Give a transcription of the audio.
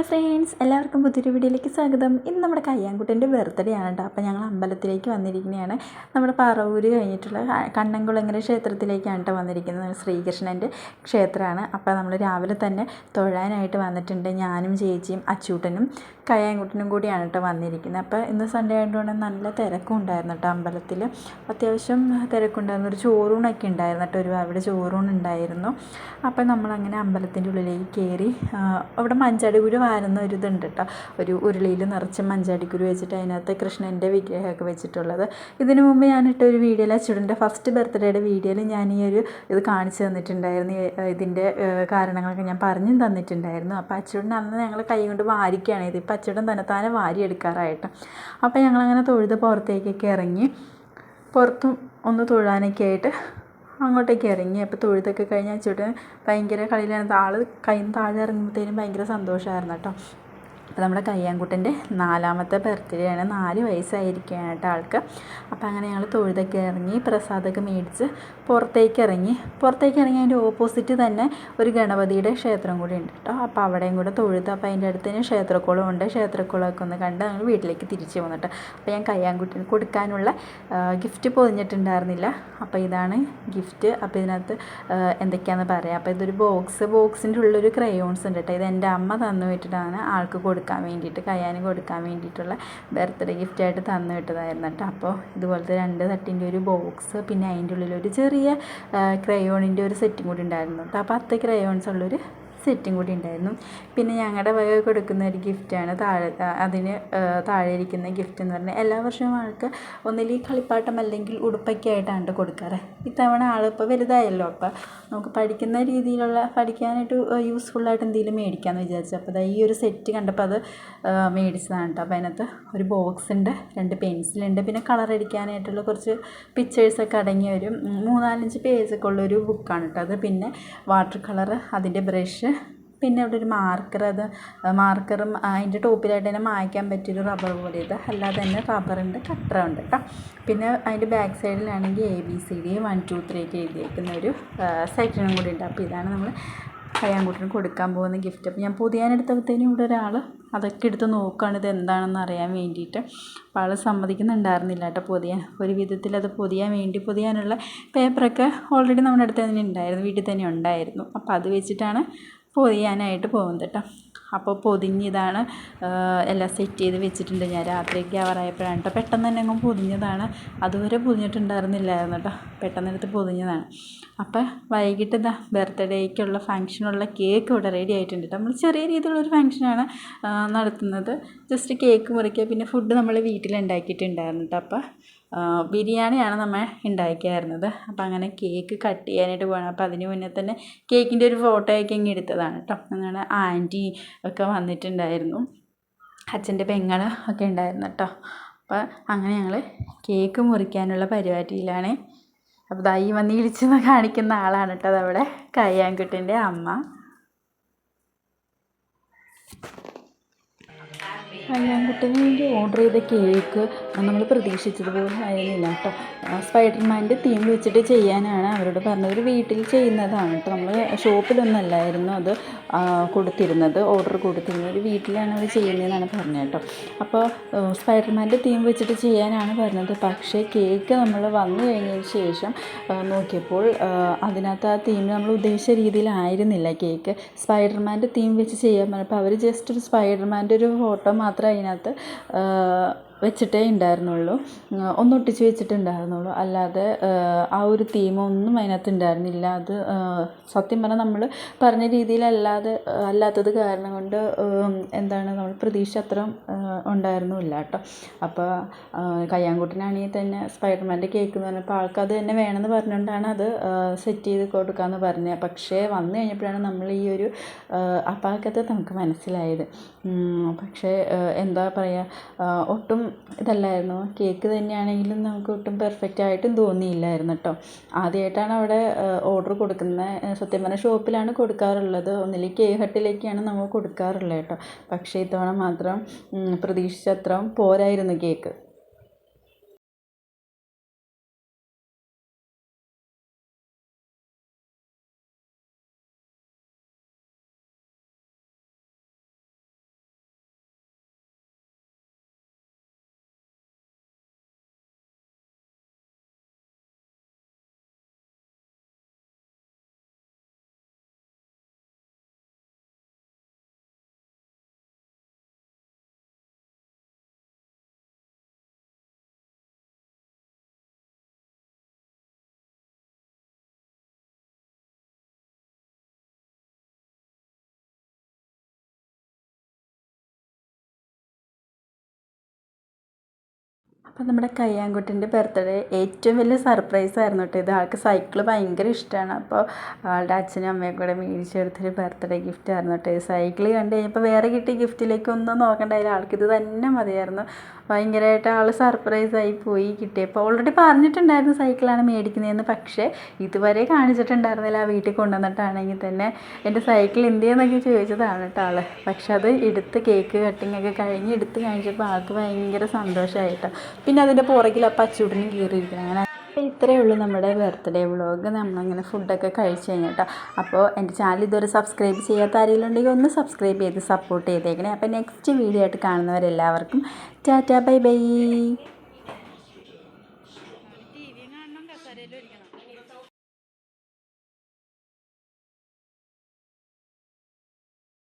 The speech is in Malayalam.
ഹലോ ഫ്രണ്ട്സ് എല്ലാവർക്കും പുതിയൊരു വീഡിയോയിലേക്ക് സ്വാഗതം. ഇന്ന് നമ്മുടെ കയ്യാൻകുട്ടന്റെ ബർത്ത്ഡേ ആണ് കേട്ടോ. അപ്പോൾ ഞങ്ങൾ അമ്പലത്തിലേക്ക് വന്നിരിക്കുന്നതാണ് നമ്മുടെ പറവൂര് കഴിഞ്ഞിട്ടുള്ള കണ്ണൻകുളങ്ങര ക്ഷേത്രത്തിലേക്കാണ് കേട്ടോ വന്നിരിക്കുന്നത്. ശ്രീകൃഷ്ണന്റെ ക്ഷേത്രമാണ്. അപ്പോൾ നമ്മൾ രാവിലെ തന്നെ തൊഴാനായിട്ട് വന്നിട്ടുണ്ട്. ഞാനും ചേച്ചിയും അച്ചൂട്ടനും കയ്യാൻകുട്ടനും കൂടിയാണ് കേട്ടോ വന്നിരിക്കുന്നത്. അപ്പോൾ ഇന്ന് സൺഡേ ആയതുകൊണ്ട് നല്ല തിരക്കും ഉണ്ടായിരുന്നു കേട്ടോ അമ്പലത്തിൽ അത്യാവശ്യം തിരക്കുണ്ടായിരുന്നു. ഒരു ചോറൂണൊക്കെ ഉണ്ടായിരുന്നു കേട്ടോ. ഒരു അവിടെ ചോറൂണുണ്ടായിരുന്നു. അപ്പോൾ നമ്മളങ്ങനെ അമ്പലത്തിന്റെ ഉള്ളിലേക്ക് കയറി അവിടെ മഞ്ചാടിക്കുരു വാരുന്ന ഒരു ഇതുണ്ട് കേട്ടോ. ഒരു ഉരുളിയിൽ നിറച്ച് മഞ്ചാടിക്കുരു വെച്ചിട്ട് അതിനകത്ത് കൃഷ്ണന്റെ വിഗ്രഹമൊക്കെ വെച്ചിട്ടുള്ളത്. ഇതിനു മുമ്പ് ഞാൻ ഇട്ട ഒരു വീഡിയോയിൽ അച്ചുടന്റെ ഫസ്റ്റ് ബർത്ത്ഡേയുടെ വീഡിയോയിൽ ഞാൻ ഈ ഒരു ഇത് കാണിച്ചു തന്നിട്ടുണ്ടായിരുന്നു. ഇതിന്റെ കാരണങ്ങളൊക്കെ ഞാൻ പറഞ്ഞും തന്നിട്ടുണ്ടായിരുന്നു. അപ്പോൾ അച്ചുടൻ അന്ന് ഞങ്ങൾ കൈ കൊണ്ട് വാരിക്കുകയാണ് ഇത് ഇപ്പോൾ അച്ചുടൻ തന്നെത്താനെ വാരി എടുക്കാറായിട്ട് അപ്പോൾ ഞങ്ങളങ്ങനെ തൊഴുത് പുറത്തേക്കൊക്കെ ഇറങ്ങി പുറത്തും ഒന്ന് തൊഴാനൊക്കെ ആയിട്ട് അങ്ങോട്ടേക്ക് ഇറങ്ങി. അപ്പോൾ തൊഴുതൊക്കെ കഴിഞ്ഞ് അച്ചൂട്ടൻ ഭയങ്കര കളിയിലാണ് ആൾ നിന്ന് താഴെ ഇറങ്ങുമ്പോഴത്തേനും ഭയങ്കര സന്തോഷമായിരുന്നു കേട്ടോ. അപ്പോൾ നമ്മുടെ കയ്യാൻകുട്ടന്റെ നാലാമത്തെ ബർത്ത്ഡേ ആണ്. നാല് വയസ്സായിരിക്കുകയാണ് കേട്ടോ ആൾക്ക്. അപ്പോൾ അങ്ങനെ ഞങ്ങൾ തൊഴുതൊക്കെ ഇറങ്ങി പ്രസാദമൊക്കെ മേടിച്ച് പുറത്തേക്ക് ഇറങ്ങി. പുറത്തേക്ക് ഇറങ്ങി അതിന്റെ ഓപ്പോസിറ്റ് തന്നെ ഒരു ഗണപതിയുടെ ക്ഷേത്രം കൂടി ഉണ്ട് കേട്ടോ. അപ്പോൾ അവിടെയും കൂടെ തൊഴുത് അപ്പോൾ അതിന്റെ അടുത്ത് തന്നെ ക്ഷേത്രക്കുളം ഉണ്ട്. ക്ഷേത്രക്കുളമൊക്കെ ഒന്ന് കണ്ട് ഞങ്ങൾ വീട്ടിലേക്ക് തിരിച്ചു വന്നിട്ട് അപ്പോൾ ഞാൻ കയ്യാൻകുട്ടിന് കൊടുക്കാനുള്ള ഗിഫ്റ്റ് പൊതിഞ്ഞിട്ടുണ്ടായിരുന്നില്ല. അപ്പോൾ ഇതാണ് ഗിഫ്റ്റ് അപ്പോൾ ഇതിനകത്ത് എന്തൊക്കെയാണെന്ന് പറയാം. അപ്പോൾ ഇതൊരു ബോക്സ് ബോക്സിന്റെ ഉള്ളൊരു ക്രയോൺസ് ഉണ്ട് കേട്ടോ. ഇത് എന്റെ അമ്മ തന്നു വിട്ടിട്ടാണ് ആൾക്ക് കൊടുക്കുന്നത് കൊടുക്കാൻ വേണ്ടിയിട്ട് കയ്യാന് കൊടുക്കാൻ വേണ്ടിയിട്ടുള്ള ബർത്ത്ഡേ ഗിഫ്റ്റായിട്ട് തന്നു വിട്ടതായിരുന്നു കേട്ടോ. അപ്പോൾ ഇതുപോലത്തെ രണ്ട് തട്ടിന്റെ ഒരു ബോക്സ് പിന്നെ അതിന്റെ ഉള്ളിൽ ഒരു ചെറിയ ക്രയോണിന്റെ ഒരു സെറ്റും കൂടി ഉണ്ടായിരുന്നു. കേട്ടോ അപ്പോൾ അത്ര ക്രയോൺസ് ഉള്ളൊരു സെറ്റും കൂടി ഉണ്ടായിരുന്നു. പിന്നെ ഞങ്ങളുടെ വക കൊടുക്കുന്ന ഒരു ഗിഫ്റ്റാണ് താഴെ അതിന് താഴെ ഇരിക്കുന്ന ഗിഫ്റ്റ് എന്ന് പറഞ്ഞാൽ എല്ലാ വർഷവും ആൾക്ക് ഒന്നില്ലെങ്കിൽ കളിപ്പാട്ടം അല്ലെങ്കിൽ ഉടുപ്പൊക്കെ ആയിട്ടാണ് കൊടുക്കാറ്. ഇത്തവണ ആളിപ്പോൾ വലുതായല്ലോ. അപ്പം നമുക്ക് പഠിക്കുന്ന രീതിയിലുള്ള പഠിക്കാനായിട്ട് യൂസ്ഫുള്ളായിട്ട് എന്തെങ്കിലും മേടിക്കാമെന്ന് വിചാരിച്ചു. അപ്പോൾ ഈ ഒരു സെറ്റ് കണ്ടപ്പോൾ അത് മേടിച്ചതാണ് കേട്ടോ. അപ്പോൾ അതിനകത്ത് ഒരു ബോക്സ് ഉണ്ട് രണ്ട് പെൻസിലുണ്ട് പിന്നെ കളർ അടിക്കാനായിട്ടുള്ള കുറച്ച് പിക്ചേഴ്സൊക്കെ അടങ്ങിയ ഒരു മൂന്നാലഞ്ച് പേജൊക്കെ ഉള്ളൊരു ബുക്കാണ് കേട്ടോ അത്. പിന്നെ വാട്ടർ കളർ അതിന്റെ ബ്രഷ് പിന്നെ ഇവിടെ ഒരു മാർക്കർ അത് മാർക്കറും അതിന്റെ ടോപ്പിലായിട്ട് തന്നെ മായ്ക്കാൻ പറ്റിയൊരു റബ്ബർ പോലെ ഇത്. അല്ലാതെ തന്നെ റബ്ബറുണ്ട് കട്ടറുണ്ട് കേട്ടോ പിന്നെ അതിന്റെ back സൈഡിലാണെങ്കിൽ A B C D one two three ഒക്കെ എഴുതിയേക്കുന്ന ഒരു സെക്ഷനും കൂടി ഉണ്ട്. അപ്പോൾ ഇതാണ് നമ്മൾ കയ്യാൻകുട്ടിന് കൊടുക്കാൻ പോകുന്ന ഗിഫ്റ്റ് അപ്പോൾ ഞാൻ പൊതിയാനെടുത്തപ്പോഴത്തേനും ഇവിടെ ഒരാൾ അതൊക്കെ എടുത്ത് നോക്കുകയാണ് ഇത് എന്താണെന്ന് അറിയാൻ വേണ്ടിയിട്ട്. അപ്പോൾ ആൾ സമ്മതിക്കുന്നുണ്ടായിരുന്നില്ല കേട്ടോ പൊതിയാൻ. ഒരു വിധത്തിൽ അത് പൊതിയാൻ വേണ്ടി പൊതിയാനുള്ള പേപ്പറൊക്കെ ഓൾറെഡി നമ്മുടെ അടുത്ത് തന്നെ ഉണ്ടായിരുന്നു വീട്ടിൽ തന്നെ ഉണ്ടായിരുന്നു. അപ്പോൾ അത് വെച്ചിട്ടാണ് പൊതിയാനായിട്ട് പോകുന്നത് കേട്ടോ. അപ്പോൾ പൊതിഞ്ഞതാണ് എല്ലാം സെറ്റ് ചെയ്ത് വെച്ചിട്ടുണ്ട്. ഞാൻ രാത്രിയൊക്കെ ആവാറായപ്പോഴാണ് കേട്ടോ പെട്ടെന്ന് തന്നെ അങ്ങ് പൊതിഞ്ഞതാണ്. അതുവരെ പൊതിഞ്ഞിട്ടുണ്ടായിരുന്നില്ലായിരുന്നു കേട്ടോ പെട്ടെന്നെടുത്ത് പൊതിഞ്ഞതാണ്. അപ്പോൾ വൈകിട്ട് ഇതാ ബർത്ത്ഡേക്കുള്ള ഫങ്ഷനുള്ള കേക്ക് ഇവിടെ റെഡി ആയിട്ടുണ്ട് കേട്ടോ നമ്മൾ ചെറിയ രീതിയിലുള്ളൊരു ഫങ്ഷനാണ് നടത്തുന്നത്. ജസ്റ്റ് കേക്ക് മുറിക്കുക. പിന്നെ ഫുഡ് നമ്മൾ വീട്ടിലുണ്ടാക്കിയിട്ടുണ്ടായിരുന്നു കേട്ടോ അപ്പോൾ ബിരിയാണിയാണ് നമ്മൾ ഉണ്ടാക്കിയായിരുന്നത് അപ്പോൾ അങ്ങനെ കേക്ക് കട്ട് ചെയ്യാനായിട്ട് പോകണം അപ്പോൾ അതിന് മുന്നേ തന്നെ കേക്കിന്റെ ഒരു ഫോട്ടോയൊക്കെ ഇങ്ങനെ എടുത്തതാണ് കേട്ടോ അങ്ങനെ ആന്റി ഒക്കെ വന്നിട്ടുണ്ടായിരുന്നു. അച്ഛന്റെ പെങ്ങൾ ഒക്കെ ഉണ്ടായിരുന്നു കേട്ടോ അപ്പോൾ അങ്ങനെ ഞങ്ങൾ കേക്ക് മുറിക്കാനുള്ള പരിപാടിയിലാണ്. അപ്പോൾ ദൈ വന്ന് ഇടിച്ചെന്ന് കാണിക്കുന്ന ആളാണ് കേട്ടോ അതവിടെ. കയ്യാൻകുട്ടിന്റെ അമ്മ. കല്യാൺകുട്ടന് വേണ്ടി ഓർഡർ ചെയ്ത കേക്ക് നമ്മൾ പ്രതീക്ഷിച്ചതുപോലെ ആയിരുന്നില്ല കേട്ടോ. സ്പൈഡർമാന്റെ തീം വെച്ചിട്ട് ചെയ്യാനാണ് അവരോട് പറഞ്ഞത്. ഒരു വീട്ടിൽ ചെയ്യുന്നതാണ് കേട്ടോ. നമ്മൾ ഷോപ്പിലൊന്നല്ലായിരുന്നു അത് കൊടുത്തിരുന്നത്. ഓർഡർ കൊടുത്തിരുന്നത്. ഒരു വീട്ടിലാണ് അവർ ചെയ്യുന്നതെന്നാണ് പറഞ്ഞത് കേട്ടോ. അപ്പോൾ സ്പൈഡർമാന്റെ തീം വെച്ചിട്ട് ചെയ്യാനാണ് പറഞ്ഞത്. പക്ഷേ കേക്ക് നമ്മൾ വന്നു കഴിഞ്ഞതിന് ശേഷം നോക്കിയപ്പോൾ അതിനകത്ത് ആ തീം നമ്മൾ ഉദ്ദേശിച്ച രീതിയിലായിരുന്നില്ല കേക്ക് സ്പൈഡർമാന്റെ തീം വെച്ച് ചെയ്യാൻ പറഞ്ഞപ്പോൾ അവർ ജസ്റ്റ് ഒരു സ്പൈഡർമാന്റെ ഒരു ഫോട്ടോ മാത്രം അതിനകത്ത് വെച്ചിട്ടേ ഉണ്ടായിരുന്നുള്ളൂ. ഒന്നൊട്ടിച്ച് വെച്ചിട്ടുണ്ടായിരുന്നുള്ളൂ. അല്ലാതെ ആ ഒരു തീമൊന്നും അതിനകത്ത് ഉണ്ടായിരുന്നില്ല. അത് സത്യം പറഞ്ഞാൽ നമ്മൾ പറഞ്ഞ രീതിയിലല്ലാതെ അല്ലാത്തത് കാരണം കൊണ്ട് എന്താണ് നമ്മൾ പ്രതീക്ഷ അത്രയും ഉണ്ടായിരുന്നില്ല കേട്ടോ. അപ്പോൾ കയ്യാങ്കുട്ടനാണെങ്കിൽ തന്നെ സ്പൈഡർമാന്റെ കേക്ക് എന്ന് പറഞ്ഞപ്പോൾ ആൾക്കത് തന്നെ വേണമെന്ന് പറഞ്ഞുകൊണ്ടാണ് അത് സെറ്റ് ചെയ്ത് കൊടുക്കാമെന്ന് പറഞ്ഞത് പക്ഷേ വന്നു കഴിഞ്ഞപ്പോഴാണ് നമ്മൾ ഈ ഒരു അപ്പാക്കത്തെ നമുക്ക് മനസ്സിലായത്. പക്ഷേ എന്താ പറയുക ഒട്ടും ഇതല്ലായിരുന്നു? കേക്ക് തന്നെയാണെങ്കിലും നമുക്ക് ഒട്ടും പെർഫെക്റ്റ് ആയിട്ടും തോന്നിയില്ലായിരുന്നു കേട്ടോ ആദ്യമായിട്ടാണ് അവിടെ ഓർഡർ കൊടുക്കുന്നത്. സത്യം പറഞ്ഞാൽ ഷോപ്പിലാണ് കൊടുക്കാറുള്ളത്. ഒന്നില്ലെങ്കിൽ കേ ഹട്ടിലേക്കാണ് നമ്മൾ കൊടുക്കാറുള്ളത് കേട്ടോ പക്ഷേ ഇത്തവണ മാത്രം പ്രതീക്ഷിച്ചത്രയും പോരായിരുന്നു കേക്ക് അപ്പോൾ നമ്മുടെ കയ്യാങ്കുട്ടിന്റെ ബർത്ത്ഡേ ഏറ്റവും വലിയ സർപ്രൈസ് ആയിരുന്നു കേട്ടോ ഇത്. ആൾക്ക് സൈക്കിൾ ഭയങ്കര ഇഷ്ടമാണ് അപ്പോൾ ആളുടെ അച്ഛനും അമ്മയും കൂടെ മേടിച്ചെടുത്തൊരു ബർത്ത്ഡേ ഗിഫ്റ്റ് ആയിരുന്നു കേട്ടോ സൈക്കിൾ കണ്ടു കഴിഞ്ഞപ്പോൾ വേറെ കിട്ടിയ ഗിഫ്റ്റിലേക്ക് ഒന്നും നോക്കണ്ടായില്ല ആൾക്ക് ഇത് തന്നെ മതിയായിരുന്നു. ഭയങ്കരമായിട്ട് ആൾ സർപ്രൈസ് ആയി പോയി കിട്ടിയപ്പോൾ ഓൾറെഡി പറഞ്ഞിട്ടുണ്ടായിരുന്നു സൈക്കിളാണ് മേടിക്കുന്നതെന്ന്. പക്ഷേ ഇതുവരെ കാണിച്ചിട്ടുണ്ടായിരുന്നില്ല. ആ വീട്ടിൽ കൊണ്ടുവന്നിട്ടാണെങ്കിൽ തന്നെ എന്റെ സൈക്കിൾ എന്തിയെന്നൊക്കെ ചോദിച്ചതാണ് കേട്ടോ ആൾ പക്ഷെ അത് എടുത്ത് കേക്ക് കട്ടിങ് ഒക്കെ കഴിഞ്ഞ് എടുത്ത് കാണിച്ചപ്പോൾ ആൾക്ക് ഭയങ്കര സന്തോഷമായിട്ടോ പിന്നെ അതിന്റെ പുറകിൽ ആ പച്ചൂട്ടിനും കീറിയിരിക്കണം. അങ്ങനെ ഇത്രയേ ഉള്ളൂ നമ്മുടെ ബർത്ത്ഡേ വ്ളോഗ് നമ്മളിങ്ങനെ ഫുഡൊക്കെ കഴിച്ച് കഴിഞ്ഞിട്ടോ. അപ്പോൾ എന്റെ ചാനൽ ഇതുവരെ സബ്സ്ക്രൈബ് ചെയ്യാത്ത ആരെങ്കിലും ഉണ്ടെങ്കിൽ ഒന്ന് സബ്സ്ക്രൈബ് ചെയ്ത് സപ്പോർട്ട് ചെയ്തേക്കണേ. അപ്പോൾ നെക്സ്റ്റ് വീഡിയോ ആയിട്ട് കാണുന്നവരെല്ലാവർക്കും ടാറ്റാ ബൈ ബൈ.